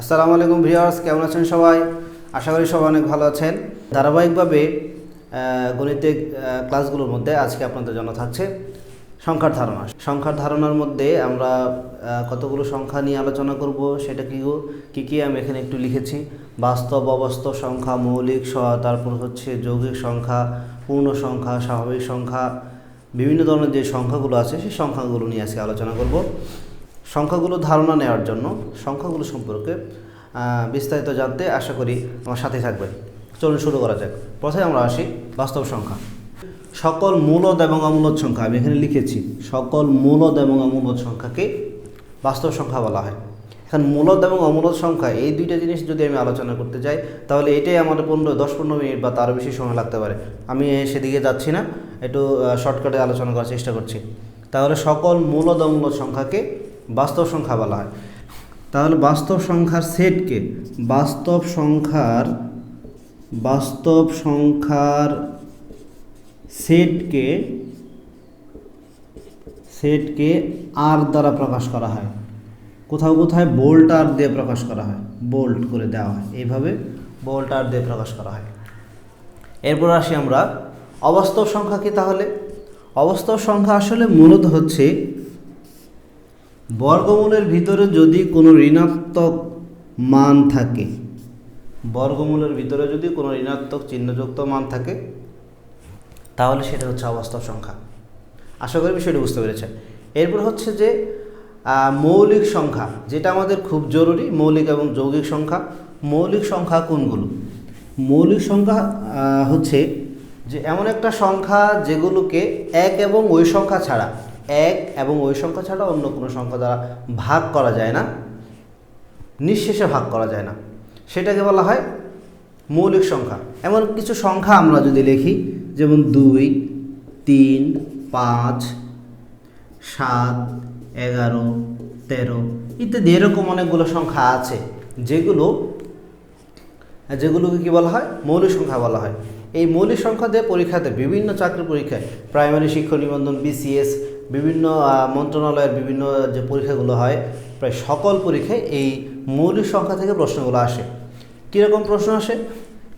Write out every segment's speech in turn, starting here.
আসসালামু আলাইকুম ভিউয়ার্স, কেমন আছেন সবাই? আশা করি সবাই অনেক ভালো আছেন। ধারাবাহিকভাবে গণিতের ক্লাসগুলোর মধ্যে আজকে আপনাদের জন্য থাকছে সংখ্যার ধারণা। সংখ্যার ধারণার মধ্যে আমরা কতগুলো সংখ্যা নিয়ে আলোচনা করব, সেটা কি কি কি আমি এখানে একটু লিখেছি। বাস্তব, অবাস্তব সংখ্যা, মৌলিক তারপর হচ্ছে যৌগিক সংখ্যা, পূর্ণ সংখ্যা, স্বাভাবিক সংখ্যা, বিভিন্ন ধরনের যে সংখ্যাগুলো আছে, সেই সংখ্যাগুলো নিয়ে আজকে আলোচনা করব। সংখ্যাগুলো ধারণা নেওয়ার জন্য সংখ্যাগুলো সম্পর্কে বিস্তারিত জানতে আশা করি আমার সাথে থাকবেন। চলুন শুরু করা যাক। প্রথমে আমরা আসি বাস্তব সংখ্যা। সকল মূলদ এবং অমূলদ সংখ্যা, আমি এখানে লিখেছি, সকল মূলদ এবং অমূলদ সংখ্যাকে বাস্তব সংখ্যা বলা হয়। এখন মূলদ এবং অমূলদ সংখ্যা, এই দুইটা জিনিস যদি আমি আলোচনা করতে যাই, তাহলে এটাই আমাদের পনেরো, দশ পনেরো মিনিট বা তারও বেশি সময় লাগতে পারে। আমি সেদিকে যাচ্ছি না, একটু শর্টকাটে আলোচনা করার চেষ্টা করছি। তাহলে সকল মূলদ অমূলদ সংখ্যাকে বাস্তব সংখ্যা বলা হয়। তাহলে বাস্তব সংখ্যার সেটকে বাস্তব সংখ্যার বাস্তব সংখ্যার সেটকে সেটকে আর দ্বারা প্রকাশ করা হয়। কোথাও কোথায় বোল্ট আর দিয়ে প্রকাশ করা হয়। বোল্ট করে দেওয়া হয়। এইভাবে বোল্ট আর দিয়ে প্রকাশ করা হয়। এরপর আসি আমরা অবাস্তব সংখ্যা কি তাহলে? অবাস্তব সংখ্যা আসলে মূলত হচ্ছে বর্গমূলের ভিতরে যদি কোনো ঋণাত্মক মান থাকে, বর্গমূলের ভিতরে যদি কোনো ঋণাত্মক চিহ্নযুক্ত মান থাকে, তাহলে সেটা হচ্ছে অবাস্তব সংখ্যা। আশা করি বিষয়টা বুঝতে পেরেছেন। এরপর হচ্ছে যে মৌলিক সংখ্যা, যেটা আমাদের খুব জরুরি, মৌলিক এবং যৌগিক সংখ্যা। মৌলিক সংখ্যা কোনগুলো? মৌলিক সংখ্যা হচ্ছে যে এমন একটা সংখ্যা যেগুলোকে এক এবং ওই সংখ্যা ছাড়া এক এবং ওই সংখ্যা ছাড়া অন্য কোনো সংখ্যা দ্বারা ভাগ করা যায় না, নিঃশেষে ভাগ করা যায় না। সেটাকে বলা হয় মৌলিক সংখ্যা। এমন কিছু সংখ্যা আমরা যদি লিখি, যেমন দুই, তিন, পাঁচ, সাত, এগারো, তেরো ইত্যাদি, এরকম অনেকগুলো সংখ্যা আছে, যেগুলো, যেগুলোকে কি বলা হয়? মৌলিক সংখ্যা বলা হয়। এই মৌলিক সংখ্যা দিয়ে পরীক্ষাতে বিভিন্ন চাকরি পরীক্ষায় প্রাইমারি শিক্ষক নিবন্ধন বিসিএস বিভিন্ন মন্ত্রণালয়ের বিভিন্ন যে পরীক্ষাগুলো হয়, প্রায় সকল পরীক্ষায় এই মৌলিক সংখ্যা থেকে প্রশ্নগুলো আসে। কীরকম প্রশ্ন আসে?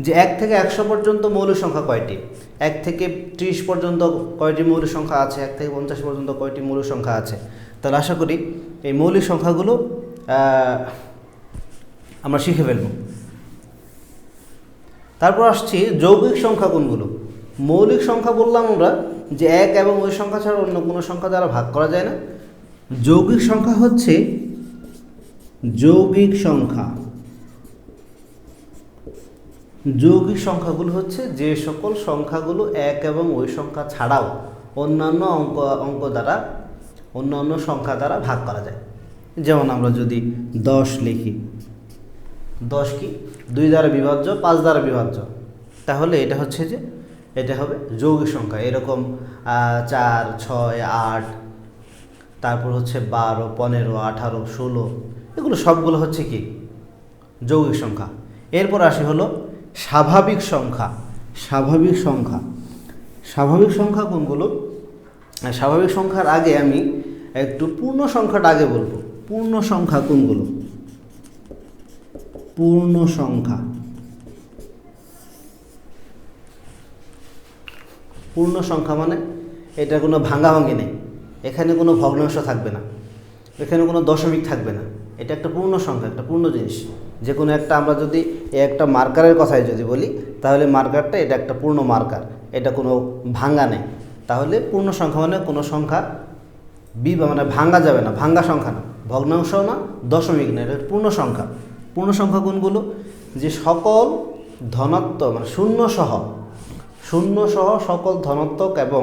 যে এক থেকে একশো পর্যন্ত মৌলিক সংখ্যা কয়টি? এক থেকে ত্রিশ পর্যন্ত কয়টি মৌলিক সংখ্যা আছে? এক থেকে পঞ্চাশ পর্যন্ত কয়টি মৌলিক সংখ্যা আছে? তাহলে আশা করি এই মৌলিক সংখ্যাগুলো আমরা শিখে ফেলব। তারপর আসছি যৌগিক সংখ্যা কোনগুলো? মৌলিক সংখ্যা বললাম আমরা যে এক এবং ওই সংখ্যা ছাড়া অন্য কোনো সংখ্যা দ্বারা ভাগ করা যায় না। যৌগিক সংখ্যা হচ্ছে যৌগিক সংখ্যা। যৌগিক সংখ্যাগুলো হচ্ছে যে সকল সংখ্যাগুলো এক এবং ওই সংখ্যা ছাড়াও অন্যান্য অঙ্ক অঙ্ক দ্বারা, অন্যান্য সংখ্যা দ্বারা ভাগ করা যায়। যেমন আমরা যদি দশ লিখি, দশ কি? দুই দ্বারা বিভাজ্য, পাঁচ দ্বারা বিভাজ্য। তাহলে এটা হচ্ছে যে এটা হবে যৌগিক সংখ্যা। এরকম চার, ছয়, আট, তারপর হচ্ছে বারো, পনেরো, আঠারো, ষোলো, এগুলো সবগুলো হচ্ছে কি? যৌগিক সংখ্যা। এরপর আসি হলো স্বাভাবিক সংখ্যা। স্বাভাবিক সংখ্যা। স্বাভাবিক সংখ্যা কোনগুলো? স্বাভাবিক সংখ্যার আগে আমি একটু পূর্ণ সংখ্যাটা আগে বলব। পূর্ণ সংখ্যা কোনগুলো? পূর্ণ সংখ্যা। পূর্ণ সংখ্যা মানে এটা কোনো ভাঙাভাঙি নেই। এখানে কোনো ভগ্নাংশ থাকবে না। এখানে কোনো দশমিক থাকবে না। এটা একটা পূর্ণ সংখ্যা, একটা পূর্ণ জিনিস। যে কোনো একটা আমরা যদি একটা মার্কারের কথাই যদি বলি, তাহলে মার্কারটা এটা একটা পূর্ণ মার্কার। এটা কোনো ভাঙ্গা নেই। তাহলে পূর্ণ সংখ্যা মানে কোনো সংখ্যা বি মানে ভাঙ্গা যাবে না ভাঙ্গা সংখ্যা না। ভগ্নাংশ না, দশমিক না, এটা পূর্ণ সংখ্যা। পূর্ণ সংখ্যা কোনগুলো? যে সকল ধনাত্মক মানে শূন্য সহ শূন্য সহ সকল ধনাত্মক এবং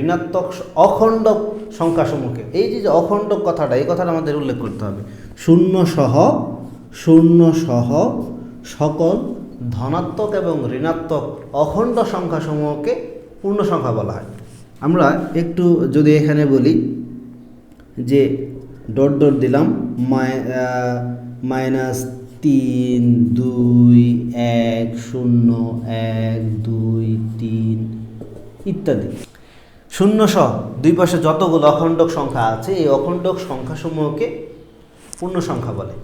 ঋণাত্মক অখণ্ড সংখ্যাসমূহকে। এই যে যে অখণ্ড কথাটা, এই কথাটা আমাদের উল্লেখ করতে হবে। শূন্য সহ শূন্য সহ সকল ধনাত্মক এবং ঋণাত্মক অখণ্ড সংখ্যাসমূহকে পূর্ণ সংখ্যা বলা হয়। আমরা একটু যদি এখানে বলি যে, ডট ডট দিলাম মাইনাস তিন, দুই, এক, শূন্য, এক, দুই, তিন ইত্যাদি। শূন্য সহ দুই পাশে যতগুলো অখণ্ডক সংখ্যা আছে, এই অখণ্ডক সংখ্যাসমূহকে পূর্ণ সংখ্যা বলে।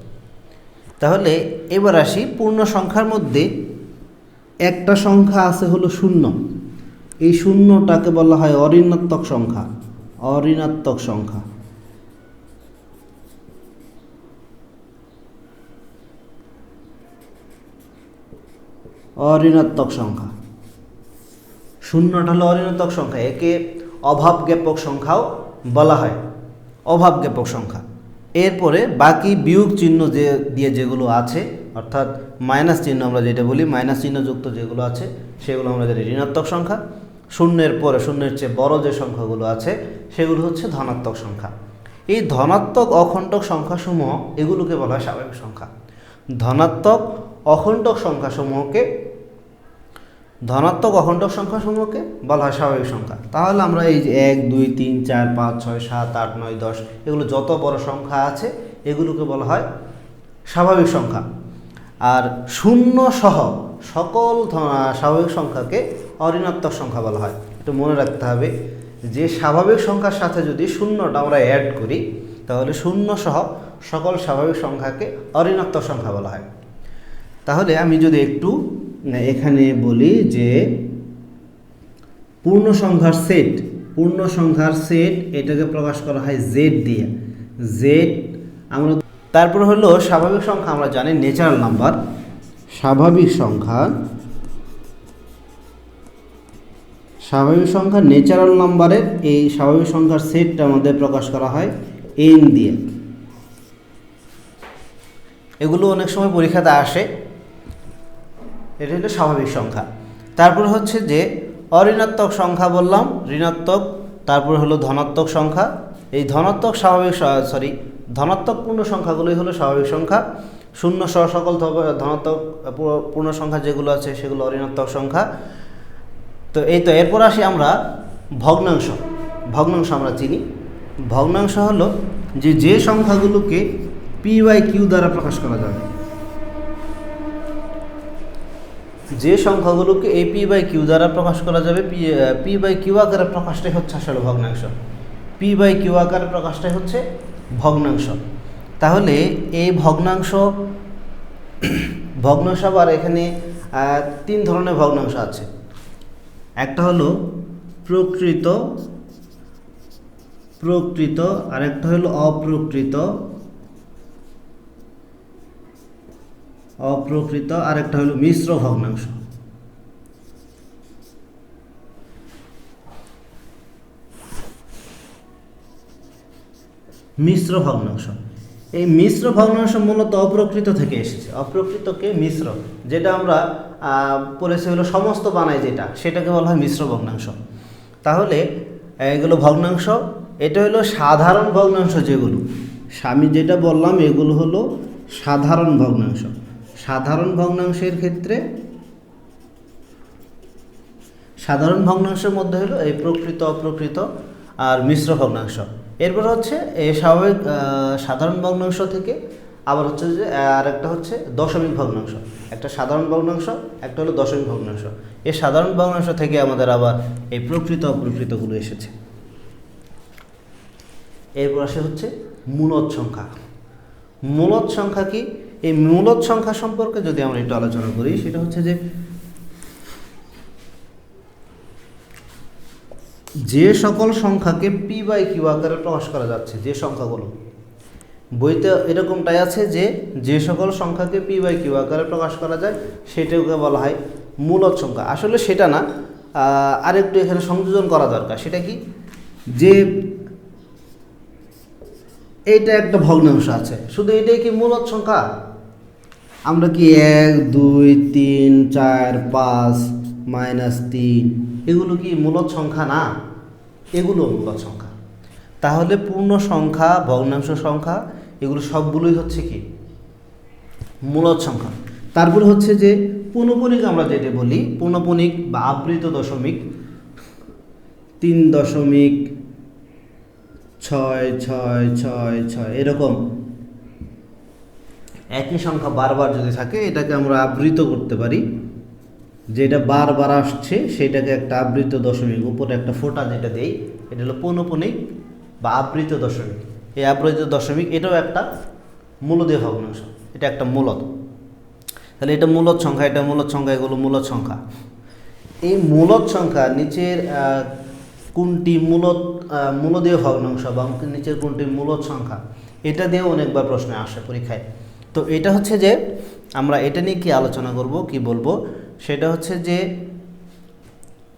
তাহলে এবার আসি পূর্ণ সংখ্যার মধ্যে একটা সংখ্যা আছে হলো শূন্য। এই শূন্যটাকে বলা হয় অঋণাত্মক সংখ্যা অঋণাত্মক সংখ্যা। অঋণাত্মক সংখ্যা। শূন্যটা হলো অঋণাত্মক সংখ্যা। একে অভাব জ্ঞাপক সংখ্যাও বলা হয়। অভাব জ্ঞাপক সংখ্যা। এরপরে বাকি বিয়োগ চিহ্ন যে, দিয়ে যেগুলো আছে, অর্থাৎ মাইনাস চিহ্ন আমরা যেটা বলি, মাইনাস চিহ্ন যুক্ত যেগুলো আছে, সেগুলো আমরা জানি ঋণাত্মক সংখ্যা। শূন্যের পরে, শূন্যের চেয়ে বড় যে সংখ্যাগুলো আছে, সেগুলো হচ্ছে ধনাত্মক সংখ্যা। এই ধনাত্মক অখণ্ডক সংখ্যাসমূহ এগুলোকে বলা হয় স্বাভাবিক সংখ্যা। ধনাত্মক অখণ্ডক সংখ্যাসমূহকে, ধনাত্মক অখণ্ডক সংখ্যাসমূহকে বলা হয় স্বাভাবিক সংখ্যা। তাহলে আমরা এই যে এক, দুই, তিন, চার, পাঁচ, ছয়, সাত, আট, নয়, দশ, এগুলো যত বড় সংখ্যা আছে, এগুলোকে বলা হয় স্বাভাবিক সংখ্যা। আর শূন্য সহ সকল স্বাভাবিক সংখ্যাকে অঋণাত্মক সংখ্যা বলা হয়। একটু মনে রাখতে হবে যে স্বাভাবিক সংখ্যার সাথে যদি শূন্যটা আমরা অ্যাড করি, তাহলে শূন্য সহ সকল স্বাভাবিক সংখ্যাকে অঋণাত্মক সংখ্যা বলা হয়। তাহলে আমি যদি একটু এখানে বলি যে পূর্ণ সংখ্যার সেট পূর্ণ সংখ্যার সেট এটাকে প্রকাশ করা হয় জেড দিয়ে। জেড আমরা তারপর হলো স্বাভাবিক সংখ্যা, আমরা জানি ন্যাচারাল নাম্বার স্বাভাবিক সংখ্যা স্বাভাবিক সংখ্যা ন্যাচারাল নাম্বারের এই স্বাভাবিক সংখ্যার সেটটা আমাদের প্রকাশ করা হয় এন দিয়ে। এগুলো অনেক সময় পরীক্ষাতে আসে। এটা হলো স্বাভাবিক সংখ্যা। তারপর হচ্ছে যে অঋণাত্মক সংখ্যা বললাম, ঋণাত্মক, তারপর হলো ধনাত্মক সংখ্যা। এই ধনাত্মক স্বাভাবিক সরি ধনাত্মক পূর্ণ সংখ্যাগুলোই হলো স্বাভাবিক সংখ্যা। শূন্য সহ সকল ধনাত্মক পূর্ণ সংখ্যা যেগুলো আছে সেগুলো অঋণাত্মক সংখ্যা। তো এই তো এরপর আসি আমরা ভগ্নাংশ। ভগ্নাংশ আমরা চিনি। ভগ্নাংশ হলো যে যে সংখ্যাগুলোকে পি ওয়াই কিউ দ্বারা প্রকাশ করা যাবে। যে সংখ্যাগুলোকে এ পি বাই কিউ দ্বারা প্রকাশ করা যাবে পি পি বাই কিউ আকারে প্রকাশটাই হচ্ছে আসলে ভগ্নাংশ। পি বাই কিউ আকারে প্রকাশটাই হচ্ছে ভগ্নাংশ। তাহলে এই ভগ্নাংশ ভগ্নাংশ আবার এখানে তিন ধরনের ভগ্নাংশ আছে। একটা হলো প্রকৃত প্রকৃত, আরেকটা হলো অপ্রকৃত। অপ্রকৃত, আরেকটা হলো মিশ্র ভগ্নাংশ। মিশ্র ভগ্নাংশ। এই মিশ্র ভগ্নাংশ মূলত অপ্রকৃত থেকে এসেছে। অপ্রকৃতকে মিশ্র, যেটা আমরা পড়েছি হলো সমস্ত বানাই যেটা, সেটাকে বলা হয় মিশ্র ভগ্নাংশ। তাহলে, এগুলো ভগ্নাংশ, এটা হলো সাধারণ ভগ্নাংশ যেগুলো। আমি যেটা বললাম, এগুলো হলো সাধারণ ভগ্নাংশ। সাধারণ ভগ্নাংশের ক্ষেত্রে, সাধারণ ভগ্নাংশের মধ্যে হলো এই প্রকৃত, অপ্রকৃত আর মিশ্র ভগ্নাংশ। এরপর হচ্ছে এই স্বাভাবিক সাধারণ ভগ্নাংশ থেকে আবার হচ্ছে যে আর একটা হচ্ছে দশমিক ভগ্নাংশ। একটা সাধারণ ভগ্নাংশ, একটা হলো দশমিক ভগ্নাংশ। এই সাধারণ ভগ্নাংশ থেকে আমাদের আবার এই প্রকৃত, অপ্রকৃতগুলো এসেছে। এরপর আসে হচ্ছে মূলত সংখ্যা। মূলত সংখ্যা কি? এই মূলত সংখ্যা সম্পর্কে যদি আমরা একটু আলোচনা করি, সেটা হচ্ছে যে যে সকল সংখ্যাকে পি বাই কিউ আকারে প্রকাশ করা যাচ্ছে, যে সংখ্যাগুলো। বইতে এরকমটাই আছে যে যে সকল সংখ্যাকে পি বাই কিউ আকারে প্রকাশ করা যায়, সেটাকে বলা হয় মূলত সংখ্যা। আসলে সেটা না আরেকটু এখানে সংযোজন করা দরকার। সেটা কি? যে এইটা একটা ভগ্নাংশ আছে। শুধু এটাই কি মূলত সংখ্যা? আমরা কি এক, দুই, তিন, চার, পাঁচ, মাইনাস তিন, এগুলো কি মূলত সংখ্যা না? এগুলো মূলত সংখ্যা। তাহলে পূর্ণ সংখ্যা, ভগ্নাংশ সংখ্যা, এগুলো সবগুলোই হচ্ছে কি? মূলত সংখ্যা। তারপরে হচ্ছে যে পুনঃপনিক আমরা যেটা বলি পুনঃপনিক বা আবৃত দশমিক তিন দশমিক ছয় ছয় ছয় ছয়, এরকম। একই সংখ্যা বারবার যদি থাকে, এটাকে আমরা আবৃত করতে পারি। যেটা বারবার আসছে, সেটাকে একটা আবৃত দশমিক, উপরে একটা ফোঁটা যেটা দেই, এটা হলো পৌনপনিক বা আবৃত দশমিক। এই আবৃত দশমিক, এটাও একটা মূলদেহ ভগ্নাংশ এটা একটা মূলত তাহলে এটা মূলত সংখ্যা, এটা মূলত সংখ্যা, এগুলো মূলত সংখ্যা। এই মূলত সংখ্যা নিচের কোনটি মূলত আহ, মূলদীয় ভগ্নাংশ বা নিচের কোনটি মূলত সংখ্যা? এটা দিয়ে অনেকবার প্রশ্ন আসে পরীক্ষায়। তো এটা হচ্ছে যে আমরা এটা নিয়ে কি আলোচনা করব কি বলব? সেটা হচ্ছে যে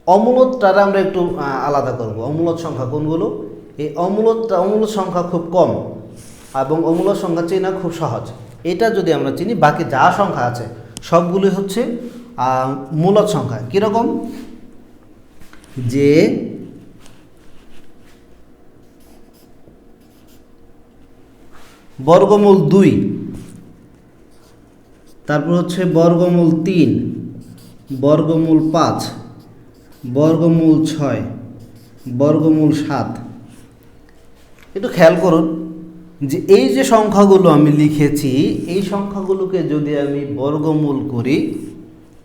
অমূলতটারা আমরা একটু আলাদা করব। অমূলত সংখ্যা কোনগুলো? এই অমূলতটা অমূলত সংখ্যা খুব কম এবং অমূলত সংখ্যা চেনা খুব সহজ। এটা যদি আমরা চিনি বাকি যা সংখ্যা আছে সবগুলি হচ্ছে মূলত সংখ্যা। কীরকম? যে বর্গমূল দুই। তারপর হচ্ছে বর্গমূল তিন, বর্গমূল পাঁচ, বর্গমূল ছয়, বর্গমূল সাত। একটু খেয়াল করুন যে এই যে সংখ্যাগুলো আমি লিখেছি, এই সংখ্যাগুলোকে যদি আমি বর্গমূল করি,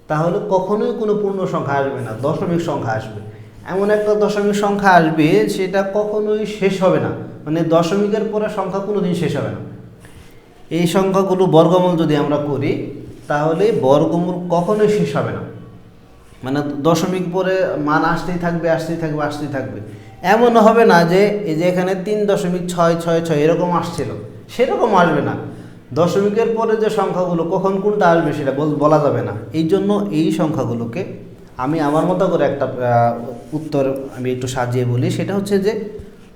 তাহলে কখনোই কোনো পূর্ণ সংখ্যা আসবে না, দশমিক সংখ্যা আসবে। এমন একটা দশমিক সংখ্যা আসবে, সেটা কখনোই শেষ হবে না। মানে দশমিকের পরে সংখ্যা কোনোদিন শেষ হবে না। এই সংখ্যাগুলো বর্গমূল যদি আমরা করি, তাহলে বর্গমূল কখনোই শেষ হবে না। মানে দশমিক পরে মান আসতেই থাকবে আসতেই থাকবে আসতেই থাকবে। এমন হবে না যে, এই যে এখানে তিন দশমিক ছয় ছয় ছয় এরকম আসছিল। সেরকম আসবে না। দশমিকের পরে যে সংখ্যাগুলো, কখন কোনটা আসবে সেটা বলা যাবে না। এই জন্য এই সংখ্যাগুলোকে আমি আমার মতো করে একটা উত্তর আমি একটু সাজিয়ে বলি। সেটা হচ্ছে যে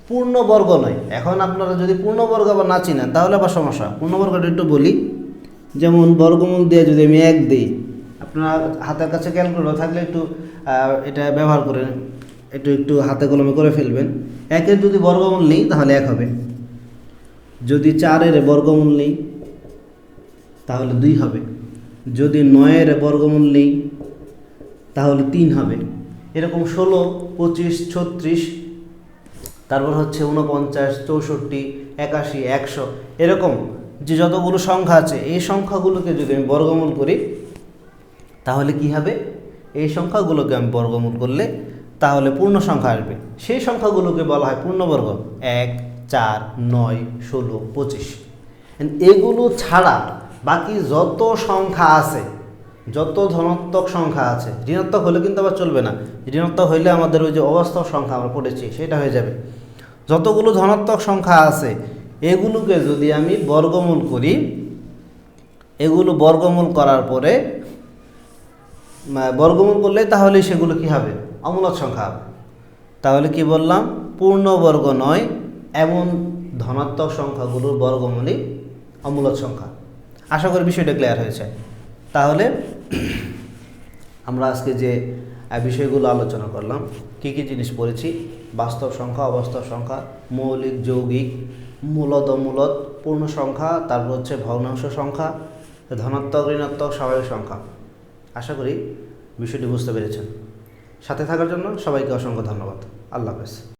পূর্ণবর্গ নয়। এখন আপনারা যদি পূর্ণবর্গ আবার না চিনেন, তাহলে আবার সমস্যা। পূর্ণবর্গটা একটু বলি। যেমন বর্গমূল দিয়ে যদি আমি এক দিই, আপনার হাতের কাছে ক্যালকুলেটর থাকলে একটু এটা ব্যবহার করে একটু একটু হাতে কলমে করে ফেলবেন। একের যদি বর্গমূল নেই, তাহলে এক হবে। যদি চারের বর্গমূল নেই, তাহলে দুই হবে। যদি নয়ের বর্গমূল নেই, তাহলে তিন হবে। এরকম ষোলো, পঁচিশ, ছত্রিশ তারপর হচ্ছে উনপঞ্চাশ চৌষট্টি, একাশি, একশো, এরকম যে যতগুলো সংখ্যা আছে, এই সংখ্যাগুলোকে যদি আমি বর্গমূল করি, তাহলে কি হবে? এই সংখ্যাগুলোকে আমি বর্গমূল করলে তাহলে পূর্ণ সংখ্যা আসবে। সেই সংখ্যাগুলোকে বলা হয় পূর্ণবর্গ। এক, চার, নয়, ষোলো, পঁচিশ। এগুলো ছাড়া বাকি যত সংখ্যা আছে যত ধনাত্মক সংখ্যা আছে, ঋণাত্মক হলে কিন্তু আবার চলবে না। ঋণাত্মক হইলে আমাদের ওই যে অবাস্তব সংখ্যা আমরা পড়েছি, সেটা হয়ে যাবে। যতগুলো ধনাত্মক সংখ্যা আছে, এগুলোকে যদি আমি বর্গমূল করি, এগুলো বর্গমূল করার পরে বর্গমূল করলে তাহলে সেগুলো কি হবে? অমূলক সংখ্যা হবে। তাহলে কি বললাম? পূর্ণবর্গ নয়, এমন ধনাত্মক সংখ্যাগুলোর বর্গমূলই অমূলক সংখ্যা। আশা করি বিষয়টা ক্লিয়ার হয়েছে। তাহলে আমরা আজকে যে বিষয়গুলো আলোচনা করলাম, কী কী জিনিস পড়েছি, বাস্তব সংখ্যা, অবাস্তব সংখ্যা, মৌলিক, যৌগিক মূলত অমূলত পূর্ণ সংখ্যা, তারপর হচ্ছে ভগ্নাংশ সংখ্যা, ধনাত্মক, ঋণাত্মক, স্বাভাবিক সংখ্যা। আশা করি বিষয়টি বুঝতে পেরেছেন। সাথে থাকার জন্য সবাইকে অসংখ্য ধন্যবাদ। আল্লাহ হাফেজ।